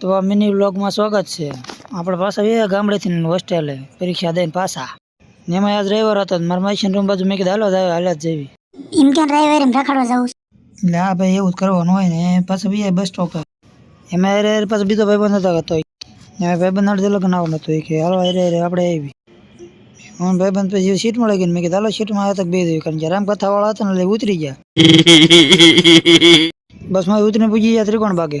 તો આ મિની વ્લોગમાં સ્વાગત છે આપણે પાછા એ ગામડેથી હોસ્ટેલે પરીક્ષા દઈને પાછા ને એમાં આ ડ્રાઈવર હતો મારા માઇશન રૂમ બાજુ મેં કીધું હાલો આવ્યો હાલત જેવી એમ કે ડ્રાઈવર એમ રખાડવા જવું એટલે હા ભાઈ એવું જ કરવાનું હોય ને પાછા બીજા બસ સ્ટોપ એમાં અરે અરે પાછો બીજો ભાઈબંધ હતો હતો એમાં ભાઈબંધ અડધે લગ્ન આવવાનું હતું કે હાલો અરે અરે આપણે આવી હું ભાઈબંધ પછી સીટ મળી ગઈ મેં કીધું હાલો સીટમાં આવ્યા તક બે દેવી કારણ કે રામકથાવાળા હતા ને એટલે ઉતરી ગયા બસમાં ઉતરીને પૂછી ગયા ત્રિકોણ બાગે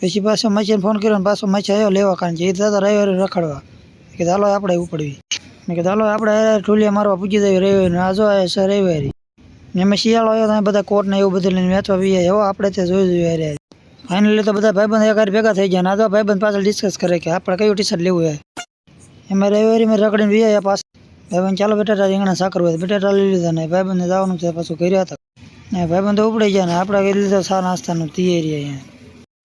પછી પાછો મચ્છીને ફોન કર્યો પાછો મચ્છી આવ્યો લેવા કારણ કે એ દાદા રવિવારે રખડવા કે ચાલો આપણે ઉપડવી મેં કે ચાલો આપણે ઠુલિયા મારવા પૂછી દેવી રવિવારે આજો જો સર રવિવારે એમાં શિયાળો આવ્યો તમે બધા કોટને એવું બધું લઈને વેચવા પીએ એવો આપણે તે જોઈ જોઈ રહ્યા ફાઇનલી તો બધા ભાઈબંધ એક ભેગા થઈ ગયા ના તો ભાઈબંધ પાછળ ડિસ્કસ કરે કે આપણે કયું ટી શર્ટ લેવું હોય એમાં રવિવારે મેં રખડીને વીયા પાસે ભાઈબંધ ચાલો બટાટા રીંગણા સાકર હોય બટાટા લઈ લીધા ને ભાઈબંધને જવાનું છે પાછું કર્યા હતા ભાઈબંધો ઉપડી ગયા ને આપણે કઈ લીધા સા નાસ્તાનું તૈયારી અહીંયા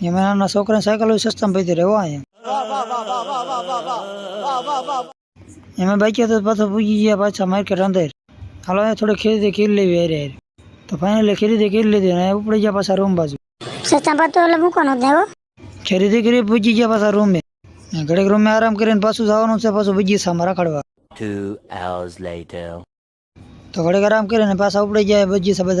یہ میں نے سوکرن سائیکل ہوئی سستم پہ تیرے وہ آئے یہ میں بھائی کیا تو پتہ پوچھ گی جی بچہ مائر کے رندر حالا ہے تھوڑے کھیلے دے کھیل لے بھی رہے تو فائنل کھیلے دے کھیل لے دے نہیں اوپڑے جا پاسا روم بازو سستم پہ تو اللہ بھو کون ہوتے ہو کھیلے دے کھیلے پوچھ گی جی پاسا روم میں گڑے گروم میں آرام کریں پاسو زاؤن ان سے پاسو بھی جی سامارا کھڑوا تو گڑے گرام کریں پاسا اوپڑے جا بھی جی سبز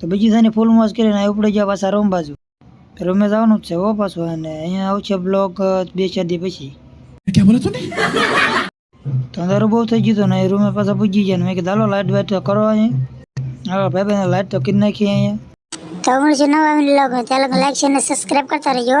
તો બીજી થાની ફૂલ મોજ કરીને અહીં ઉપડી જાય પાછા રોમ બાજુ રોમે જવાનું જ છે હો પાછું અને અહીંયા આવશે બ્લોક બે ચાર દી પછી તો અંધારો બહુ થઈ ગયું હતું ને રૂમે પાછા પૂછી ગયા મેં કીધું હાલો લાઇટ વાઇટ કરો અહીંયા હાલો ભાઈ ભાઈ લાઇટ તો કીધી નાખી અહીંયા તો મળશે નવા બ્લોગ ચાલો લાઈક શેર અને સબસ્ક્રાઇબ કરતા રહેજો